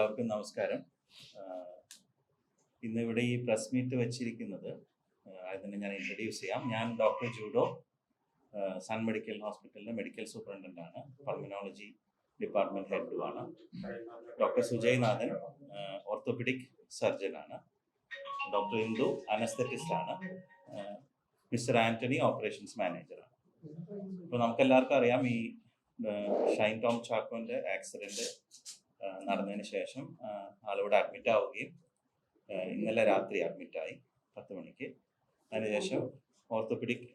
എല്ലാവർക്കും നമസ്കാരം. ഇന്ന് ഇവിടെ ഈ പ്രസ് മീറ്റ് വെച്ചിരിക്കുന്നത് അതിനെ ഞാൻ ഇൻട്രൊഡ്യൂസ് ചെയ്യാം. ഞാൻ ഡോക്ടർ ജൂഡോ സൺ മെഡിക്കൽ ഹോസ്പിറ്റലിലെ മെഡിക്കൽ സൂപ്രണ്ടന്റ് ആണ്. Pulmonology department ഹെഡുമാണ് doctor Sujay Nathan orthopedic surgeon ആണ്. ഡോക്ടർ ഇന്ദു അനസ്തറ്റിസ്റ്റ് ആണ്. മിസ്റ്റർ ആന്റണി ഓപ്പറേഷൻസ് മാനേജറാണ് ഇപ്പോൾ നമുക്കെല്ലാവർക്കും അറിയാം ഈ ഷൈൻ ടോം ചാക്കോന്റെ ആക്സിഡന്റ് നടന്നതിന് ശേഷം ആളിവിടെ അഡ്മിറ്റ് ആവുകയും ഇന്നലെ രാത്രി അഡ്മിറ്റായി പത്ത് മണിക്ക്. അതിനുശേഷം ഓർത്തോപെഡിക്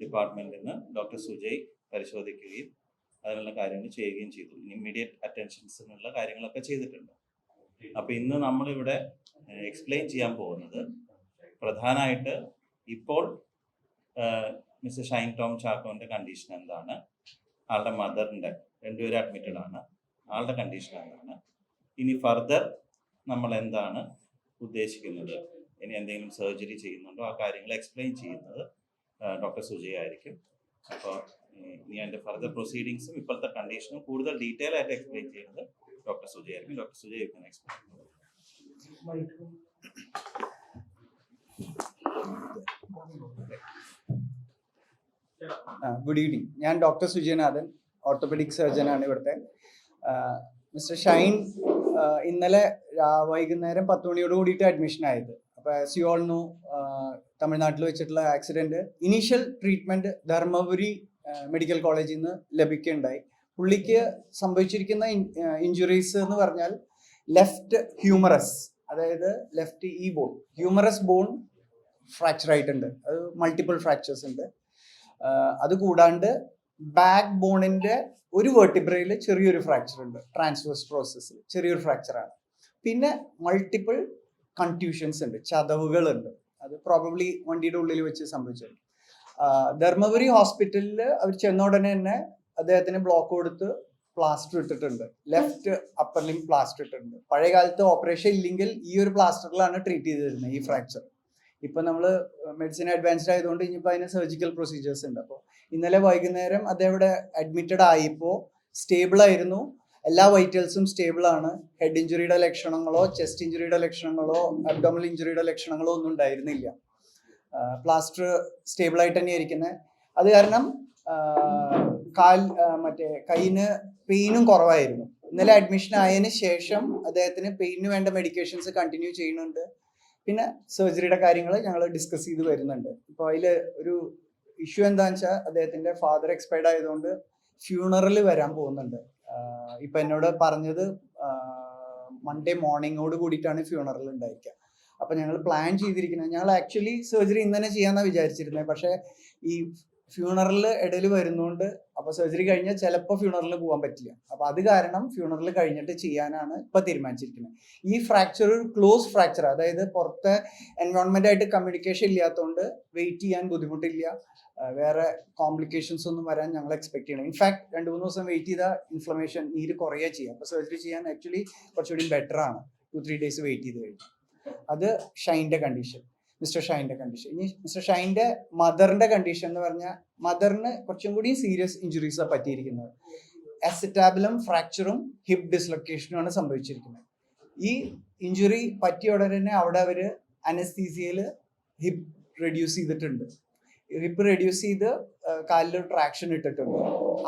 ഡിപ്പാർട്ട്മെന്റിൽ നിന്ന് ഡോക്ടർ സുജയ് പരിശോധിക്കുകയും അതിനുള്ള കാര്യങ്ങൾ ചെയ്യുകയും ചെയ്തു. ഇമ്മീഡിയറ്റ് അറ്റൻഷൻസിനുള്ള കാര്യങ്ങളൊക്കെ ചെയ്തിട്ടുണ്ട്. അപ്പോൾ ഇന്ന് നമ്മളിവിടെ എക്സ്പ്ലെയിൻ ചെയ്യാൻ പോകുന്നത് പ്രധാനമായിട്ട് ഇപ്പോൾ മിസ്റ്റർ ഷൈൻ ടോം ചാക്കോന്റെ കണ്ടീഷൻ എന്താണ്? ആളുടെ മദറിന്റെ രണ്ടുപേരും അഡ്മിറ്റഡ് ആണ്. ആളുടെ കണ്ടീഷൻ എന്താണ് ഇനി ഫർദർ നമ്മൾ എന്താണ് ഉദ്ദേശിക്കുന്നത്? ഇനി എന്തെങ്കിലും സർജറി ചെയ്യുന്നുണ്ടോ? ആ കാര്യങ്ങൾ എക്സ്പ്ലെയിൻ ചെയ്യുന്നത് ഡോക്ടർ സുജയ് ആയിരിക്കും. അപ്പോൾ ഇനി അതിന്റെ ഫർദർ പ്രൊസീഡിങ്സും ഇപ്പോഴത്തെ കണ്ടീഷനും കൂടുതൽ ഡീറ്റെയിൽ ആയിട്ട് എക്സ്പ്ലെയിൻ ചെയ്യുന്നത് ഡോക്ടർ സുജയ് ആയിരിക്കും. Doctor Sujay explain good evening ഞാൻ ഡോക്ടർ സുജയനാഥൻ ഓർത്തോപെഡിക് സർജൻ ആണ് ഇവിടുത്തെ. മിസ്റ്റർ ഷൈൻ ഇന്നലെ വൈകുന്നേരം പത്ത് മണിയോട് കൂടിയിട്ട് അഡ്മിഷൻ ആയത്. അപ്പൊ ആസ് യു ഓൾ നോ തമിഴ്നാട്ടിൽ വെച്ചിട്ടുള്ള accident initial treatment Dharmapuri medical കോളേജിൽ നിന്ന് ലഭിക്കുകയുണ്ടായി. പുള്ളിക്ക് സംഭവിച്ചിരിക്കുന്ന ഇഞ്ചുറീസ് എന്ന് പറഞ്ഞാൽ ലെഫ്റ്റ് ഹ്യൂമറസ് അതായത് ലെഫ്റ്റ് ഈ ബോൺ ഹ്യൂമറസ് ബോൺ ഫ്രാക്ചർ ആയിട്ടുണ്ട്. അത് മൾട്ടിപ്പിൾ ഫ്രാക്ചേഴ്സ് ഉണ്ട്. അത് കൂടാണ്ട് ബാക്ക് ബോണിന്റെ ഒരു വെർട്ടിബ്രയിൽ ചെറിയൊരു ഫ്രാക്ചർ ഉണ്ട്. ട്രാൻസ്വേഴ്സ് പ്രോസസ്സിൽ ചെറിയൊരു ഫ്രാക്ചറാണ് പിന്നെ മൾട്ടിപ്പിൾ കൺട്യൂഷൻസ് ഉണ്ട് ചതവുകളുണ്ട്. അത് പ്രോബബ്ലി വണ്ടിയുടെ ഉള്ളിൽ വെച്ച് സംഭവിച്ചത് ആഹ് ധർമ്മപുരി ഹോസ്പിറ്റലിൽ അവർ ചെന്ന ഉടനെ തന്നെ അദ്ദേഹത്തിന് ബ്ലോക്ക് കൊടുത്ത് പ്ലാസ്റ്റർ ഇട്ടിട്ടുണ്ട്. ലെഫ്റ്റ് അപ്പർ ലിം പ്ലാസ്റ്റർ ഇട്ടിട്ടുണ്ട്. പഴയ കാലത്ത് ഓപ്പറേഷൻ ഇല്ലെങ്കിൽ ഈ ഒരു പ്ലാസ്റ്ററിലാണ് ട്രീറ്റ് ചെയ്തിരുന്നത് ഈ ഫ്രാക്ചർ ഇപ്പൊ നമ്മൾ മെഡിസിൻ അഡ്വാൻസ്ഡ് ആയതുകൊണ്ട് ഇനിയിപ്പോൾ അതിന് സർജിക്കൽ പ്രൊസീജിയേഴ്സ് ഉണ്ട്. അപ്പോൾ ഇന്നലെ വൈകുന്നേരം അദ്ദേഹം ഇവിടെ അഡ്മിറ്റഡ് ആയിപ്പോൾ സ്റ്റേബിൾ ആയിരുന്നു. എല്ലാ വൈറ്റൽസും സ്റ്റേബിൾ ആണ്. ഹെഡ് ഇഞ്ചുറിയുടെ ലക്ഷണങ്ങളോ ചെസ്റ്റ് ഇഞ്ചുറിയുടെ ലക്ഷണങ്ങളോ അബ്ഡോമൽ ഇഞ്ചുറിയുടെ ലക്ഷണങ്ങളോ ഒന്നും ഉണ്ടായിരുന്നില്ല. പ്ലാസ്റ്റർ സ്റ്റേബിൾ ആയിട്ട് തന്നെ ഇരിക്കുന്നത് അത് കാരണം കാൽ മറ്റേ കൈയിന് പെയിനും കുറവായിരുന്നു. ഇന്നലെ അഡ്മിഷൻ ആയതിനു ശേഷം അദ്ദേഹത്തിന് പെയിന് വേണ്ട മെഡിക്കേഷൻസ് കണ്ടിന്യൂ ചെയ്യുന്നുണ്ട്. പിന്നെ സർജറിയുടെ കാര്യങ്ങൾ ഞങ്ങൾ ഡിസ്കസ് ചെയ്ത് വരുന്നുണ്ട്. ഇപ്പോൾ അതിൽ ഒരു ഇഷ്യൂ എന്താണെന്ന് വെച്ചാൽ അദ്ദേഹത്തിന്റെ ഫാദർ എക്സ്പയർഡ് ആയതുകൊണ്ട് ഫ്യൂണറൽ വരാൻ പോകുന്നുണ്ട്. ഇപ്പൊ എന്നോട് പറഞ്ഞത് മൺഡേ മോർണിംഗോട് കൂടിയിട്ടാണ് ഫ്യൂണറൽ ഉണ്ടായിരിക്കുക. അപ്പൊ ഞങ്ങൾ പ്ലാൻ ചെയ്തിരിക്കുന്നത് ഞങ്ങൾ ആക്ച്വലി സർജറി ഇന്ന് തന്നെ ചെയ്യാന്നാ വിചാരിച്ചിരുന്നത് പക്ഷേ ഈ ഫ്യൂണറൽ ഇടയിൽ വരുന്നോണ്ട് അപ്പൊ സർജറി കഴിഞ്ഞാൽ ചിലപ്പോൾ ഫ്യൂണറിൽ പോകാൻ പറ്റില്ല. അപ്പൊ അത് കാരണം ഫ്യൂണറൽ കഴിഞ്ഞിട്ട് ചെയ്യാനാണ് ഇപ്പൊ തീരുമാനിച്ചിരിക്കുന്നത്. ഈ ഫ്രാക്ചർ ഒരു ക്ലോസ് ഫ്രാക്ചർ അതായത് പുറത്തെ എൻവയോൺമെന്റ് ആയിട്ട് കമ്മ്യൂണിക്കേഷൻ ഇല്ലാത്തതുകൊണ്ട് വെയിറ്റ് ചെയ്യാൻ ബുദ്ധിമുട്ടില്ല. വേറെ കോംപ്ലിക്കേഷൻസ് ഒന്നും വരാൻ ഞങ്ങൾ എക്സ്പെക്ട് ചെയ്യണം ഇൻഫാക്ട് രണ്ട് മൂന്ന് ദിവസം വെയിറ്റ് ചെയ്താൽ ഇൻഫ്ലമേഷൻ നീര് കുറയുക ചെയ്യാം അപ്പോൾ സർജറി ചെയ്യാൻ ആക്ച്വലി കുറച്ചുകൂടി ബെറ്റർ ആണ്. ടു ത്രീ ഡേയ്സ് വെയിറ്റ് ചെയ്ത് കഴിഞ്ഞു. അത് ഷൈന്റെ കണ്ടീഷൻ മിസ്റ്റർ ഷൈന്റെ കണ്ടീഷൻ ഇനി മിസ്റ്റർ ഷൈന്റെ മദറിന്റെ കണ്ടീഷൻ എന്ന് പറഞ്ഞാൽ മദറിന് കുറച്ചും കൂടി സീരിയസ് ഇഞ്ചുറീസാണ് പറ്റിയിരിക്കുന്നത്. അസിറ്റാബിലും ഫ്രാക്ചറും ഹിപ്പ് ഡിസ്ലൊക്കേഷനുമാണ് സംഭവിച്ചിരിക്കുന്നത്. ഈ ഇഞ്ചുറി പറ്റിയ ഉടനെ തന്നെ അവിടെ അവർ അനസ്തീസിയയിൽ ഹിപ്പ് റെഡ്യൂസ് ചെയ്തിട്ടുണ്ട്. ഹിപ്പ് റെഡ്യൂസ് ചെയ്ത് കാലിൽ ട്രാക്ഷൻ ഇട്ടിട്ടുണ്ട്.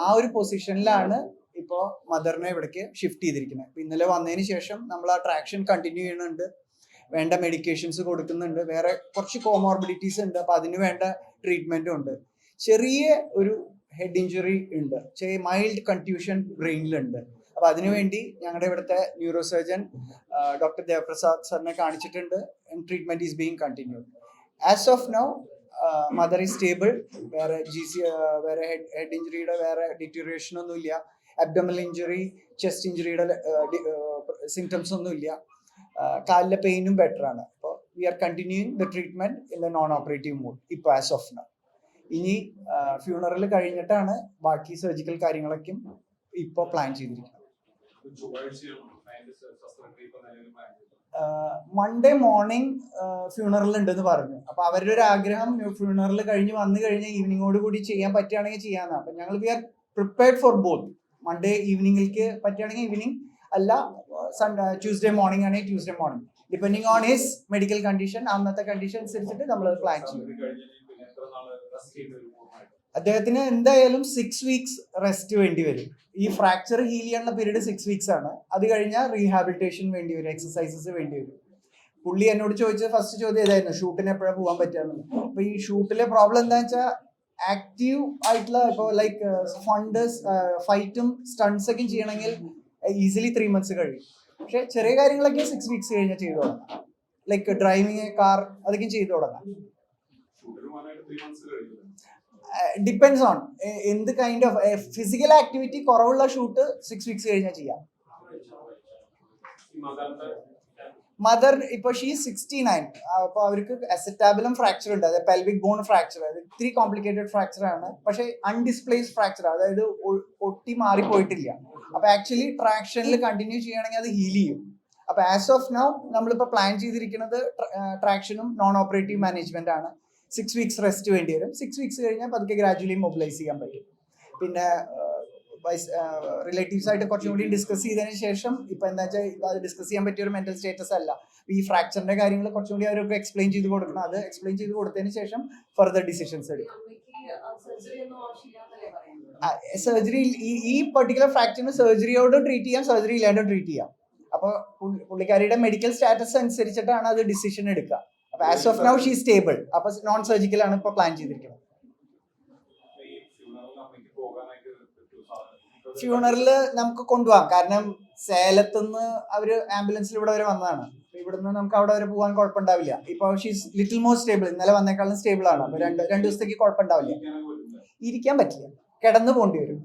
ആ ഒരു പൊസിഷനിലാണ് ഇപ്പോൾ മദറിനെ ഇവിടേക്ക് ഷിഫ്റ്റ് ചെയ്തിരിക്കുന്നത്. ഇന്നലെ വന്നതിന് ശേഷം നമ്മൾ ആ ട്രാക്ഷൻ കണ്ടിന്യൂ ചെയ്യുന്നുണ്ട്. വേണ്ട മെഡിക്കേഷൻസ് കൊടുക്കുന്നുണ്ട്. വേറെ കുറച്ച് കോമോർബിഡിറ്റീസ് ഉണ്ട്. അപ്പൊ അതിന് വേണ്ട ട്രീറ്റ്മെന്റും ഉണ്ട്. ചെറിയ ഒരു ഹെഡ് ഇഞ്ചുറി ഉണ്ട്. ചെറിയ മൈൽഡ് കൺഫ്യൂഷൻ ബ്രെയിനിലുണ്ട് അപ്പൊ അതിനുവേണ്ടി ഞങ്ങളുടെ ഇവിടുത്തെ ന്യൂറോ സർജൻ ഡോക്ടർ ദേവപ്രസാദ് സാറിനെ കാണിച്ചിട്ടുണ്ട്. Treatment is being continued as of now mother is stable വേറെ ജി സി വേറെ ഹെഡ് ഹെഡ് ഇഞ്ചുറിയുടെ വേറെ ഡിറ്റുറേഷൻ ഒന്നും ഇല്ല അബ്ഡമൽ ഇഞ്ചുറി ചെസ്റ്റ് ഇഞ്ചുറിയുടെ സിംറ്റംസ് ഒന്നും ഇല്ല കാലിലെ പെയിനും ബെറ്റർ ആണ്. അപ്പോൾ we are continuing the treatment in the non operative mode ഇപ്പോൾ ആസ് ഓഫ് നൗ ഇനി ഫ്യൂണറൽ കഴിഞ്ഞിട്ടാണ് ബാക്കി സർജിക്കൽ കാര്യങ്ങളൊക്കെ ഇപ്പോൾ പ്ലാൻ ചെയ്തിരിക്കുന്നത്. മൺഡേ മോർണിംഗ് ഫ്യൂണറൽ ഉണ്ടെന്ന് പറഞ്ഞു. അപ്പൊ അവരുടെ ഒരു ആഗ്രഹം ഫ്യൂണറൽ കഴിഞ്ഞ് വന്നു കഴിഞ്ഞാൽ ഈവനിങ്ങോട് കൂടി ചെയ്യാൻ പറ്റുകയാണെങ്കിൽ ചെയ്യാന്നാ. അപ്പൊ ഞങ്ങൾ we are prepared for both Monday ഈവനിങ്ങിലേക്ക് പറ്റുകയാണെങ്കിൽ ഈവനിങ് അല്ല ട്യൂസ്ഡേ മോർണിംഗ് ആണെങ്കിൽ Tuesday morning depending on his medical condition അന്നത്തെ കണ്ടീഷൻ അനുസരിച്ചിട്ട് നമ്മൾ പ്ലാൻ ചെയ്യും. അദ്ദേഹത്തിന് എന്തായാലും സിക്സ് വീക്സ് റെസ്റ്റ് വേണ്ടി വരും. ഈ ഫ്രാക്ചർ ഹീൽ ചെയ്യാനുള്ള പീരീഡ് സിക്സ് വീക്സ് ആണ്. അത് കഴിഞ്ഞാൽ റീഹാബിലിറ്റേഷൻ വേണ്ടി വരും എക്സസൈസസ് വേണ്ടി വരും. പുള്ളി എന്നോട് ചോദിച്ച ഫസ്റ്റ് ചോദ്യം ഇതായിരുന്നു ഷൂട്ടിന് എപ്പോഴാണ് പോകാൻ പറ്റുക അപ്പൊ ഈ ഷൂട്ടിലെ പ്രോബ്ലം എന്താ വെച്ചാൽ ആക്റ്റീവ് ആയിട്ടുള്ള ഇപ്പോൾ ലൈക്ക് ഫണ്ടേഴ്സ് ഫൈറ്റും സ്റ്റൺസ് ഒക്കെ ചെയ്യണമെങ്കിൽ ഈസിലി ത്രീ മന്ത്സ് കഴിയും. പക്ഷെ ചെറിയ കാര്യങ്ങളൊക്കെ സിക്സ് വീക്സ് കഴിഞ്ഞാൽ ചെയ്തു തുടങ്ങാം. ലൈക്ക് ഡ്രൈവിങ് കാർ അതൊക്കെ ചെയ്തു തുടങ്ങാം. ഡിപ്പെൻസ് ഓൺ എന്ത് കൈൻഡ് ഓഫ് ഫിസിക്കൽ ആക്ടിവിറ്റി കുറവുള്ള ഷൂട്ട് സിക്സ് വീക്സ് കഴിഞ്ഞാൽ ചെയ്യാം. മദർ ഇപ്പൊ ഷീ സിക്സ്റ്റി നയൻ അപ്പൊ അവർക്ക് അസറ്റാബിലും ഫ്രാക്ചർ ഉണ്ട്. അതായത് പെൽവിക് ബോൺ ഫ്രാക്ചർ അത് ഇത്തിരി കോംപ്ലിക്കേറ്റഡ് ഫ്രാക്ചർ ആണ്. പക്ഷെ അൺഡിസ്പ്ലേസ് ഫ്രാക്ചർ അതായത് ഒട്ടി മാറിപ്പോയിട്ടില്ല. അപ്പൊ ആക്ച്വലി ട്രാക്ഷനിൽ കണ്ടിന്യൂ ചെയ്യണമെങ്കിൽ അത് ഹീൽ ചെയ്യും. അപ്പൊ ആസ് ഓഫ് നൗ നമ്മളിപ്പോ പ്ലാൻ ചെയ്തിരിക്കുന്നത് ട്രാക്ഷനും നോൺ ഓപ്പറേറ്റീവ് മാനേജ്മെന്റ് ആണ്. സിക്സ് വീക്സ് റെസ്റ്റ് വേണ്ടി വരും. സിക്സ് വീക്സ് കഴിഞ്ഞാൽ പതുക്കെ ഗ്രാജുവലി മൊബിലൈസ് ചെയ്യാൻ പറ്റും. പിന്നെ റിലേറ്റീവ്സ് ആയിട്ട് കുറച്ചും കൂടി ഡിസ്കസ് ചെയ്തതിന് ശേഷം ഇപ്പൊ എന്താ വെച്ചാൽ അത് ഡിസ്കസ് ചെയ്യാൻ പറ്റിയ ഒരു മെന്റൽ സ്റ്റേറ്റസ് അല്ല. ഈ ഫ്രാക്ചറിന്റെ കാര്യങ്ങൾ കുറച്ചും കൂടി അവർക്ക് എക്സ്പ്ലെയിൻ ചെയ്ത് കൊടുക്കണം. അത് എക്സ്പ്ലെയിൻ ചെയ്ത് കൊടുത്തതിന് ശേഷം ഫർദർ ഡിസിഷൻസ് എടുക്കും. സർജറി ഈ ഈ പെർട്ടിക്കുലർ ഫ്രാക്ചറിന് സർജറിയോട് ട്രീറ്റ് ചെയ്യാം സർജറി ഇല്ലാണ്ട് ട്രീറ്റ് ചെയ്യാം. അപ്പോൾ പുള്ളിക്കാരിയുടെ മെഡിക്കൽ സ്റ്റാറ്റസ് അനുസരിച്ചിട്ടാണ് അത് ഡിസിഷൻ എടുക്കുക. അപ്പൊ as of now she stable അപ്പൊ നോൺ സർജിക്കൽ ആണ് ഇപ്പൊ പ്ലാൻ ചെയ്തിരിക്കുന്നത്. ഫ്യൂണറിൽ നമുക്ക് കൊണ്ടുപോകാം. കാരണം സേലത്തുനിന്ന് അവർ ആംബുലൻസിൽ ഇവിടെ വരെ വന്നതാണ്. ഇവിടുന്ന് നമുക്ക് അവിടെ വരെ പോകാൻ കുഴപ്പമുണ്ടാവില്ല. ഇപ്പൊ ഷീസ് ലിറ്റിൽ മോർ സ്റ്റേബിൾ ഇന്നലെ വന്നേക്കാളും സ്റ്റേബിൾ ആണ്. അപ്പൊ രണ്ട് രണ്ട് ദിവസത്തേക്ക് കുഴപ്പമുണ്ടാവില്ല. ഇരിക്കാൻ പറ്റില്ല. കിടന്നു പോകേണ്ടി വരും.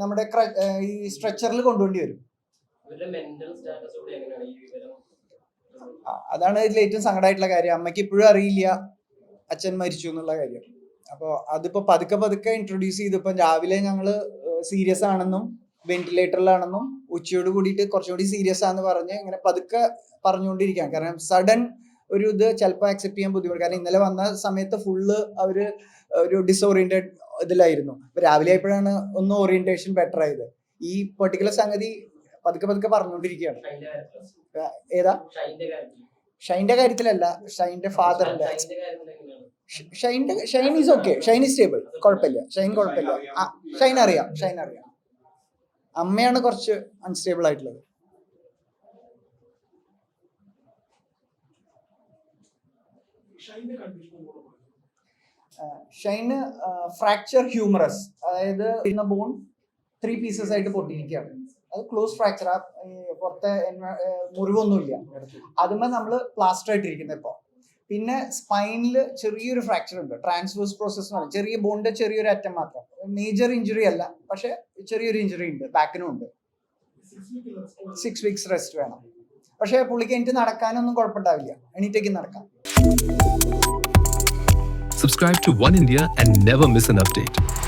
നമ്മുടെ ഈ സ്ട്രെച്ചറിൽ കൊണ്ടുപോകേണ്ടി വരും. അതാണ് ഇതിൽ ഏറ്റവും സങ്കടമായിട്ടുള്ള കാര്യം. അമ്മയ്ക്ക് ഇപ്പോഴും അറിയില്ല. അച്ഛൻ മരിച്ചു എന്നുള്ള കാര്യം. അപ്പോൾ അതിപ്പോ പതുക്കെ പതുക്കെ ഇൻട്രൊഡ്യൂസ് ചെയ്തു ഇപ്പം രാവിലെ ഞങ്ങൾ സീരിയസ് ആണെന്നും വെന്റിലേറ്ററിലാണെന്നും ഉച്ചയോട് കൂടിയിട്ട് കുറച്ചും കൂടി സീരിയസ് ആണെന്ന് പറഞ്ഞ് ഇങ്ങനെ പതുക്കെ പറഞ്ഞുകൊണ്ടിരിക്കാം കാരണം സഡൻ ഒരു ഇത് ചിലപ്പോൾ അക്സെപ്റ്റ് ചെയ്യാൻ ബുദ്ധിമുട്ട്. കാരണം ഇന്നലെ വന്ന സമയത്ത് ഫുള്ള് അവർ ഒരു ഡിസോറിയന്റഡ് ഇതിലായിരുന്നു. രാവിലെ ആയപ്പോഴാണ് ഒന്ന് ഓറിയന്റേഷൻ ബെറ്റർ ആയത്. ഈ പെർട്ടിക്കുലർ സംഗതി പതുക്കെ പതുക്കെ പറഞ്ഞുകൊണ്ടിരിക്കുകയാണ്. ഏതാ? ഷൈന്റെ കാര്യത്തിലല്ല ഷൈന്റെ ഫാദറിന്റെ ഷൈന്റെ Shine is okay. Shine is stable. കുഴപ്പമില്ല. ഷൈൻ കുഴപ്പമില്ല. ഷൈൻ അറിയാം. ഷൈൻ അറിയാം. അമ്മയാണ് കുറച്ച് അൺസ്റ്റേബിൾ ആയിട്ടുള്ളത്. ഷൈന് ഫ്രാക്ചർ ഹ്യൂമറസ് അതായത് ഇന്ന ബോൺ ത്രീ പീസസ് ആയിട്ട് പൊട്ടിയിരിക്കുകയാണ്. അത് ക്ലോസ് ഫ്രാക്ചർ ആ പുറത്തെ മുറിവൊന്നുമില്ല. അതുമ്പോൾ നമ്മൾ പ്ലാസ്റ്റർ ആയിട്ടിരിക്കുന്നത് ഇപ്പോൾ പിന്നെ സ്പൈനിൽ ചെറിയൊരു ഫ്രാക്ചർ ഉണ്ട്. ട്രാൻസ്വേഴ്സ് പ്രോസസ് എന്ന് പറഞ്ഞാൽ ചെറിയ ബോണിന്റെ ചെറിയൊരു അറ്റം മാത്രം. മേജർ ഇഞ്ചുറി അല്ല. പക്ഷെ ചെറിയൊരു ഇഞ്ചുറി ഉണ്ട്. ബാക്കിനും ഉണ്ട്. സിക്സ് വീക്സ് റെസ്റ്റ് വേണം. പക്ഷെ പുള്ളിക്ക് എനിക്ക് നടക്കാനൊന്നും കുഴപ്പമുണ്ടാവില്ല. എണീറ്റേക്ക് നടക്കാം. Subscribe to One India and never miss an update.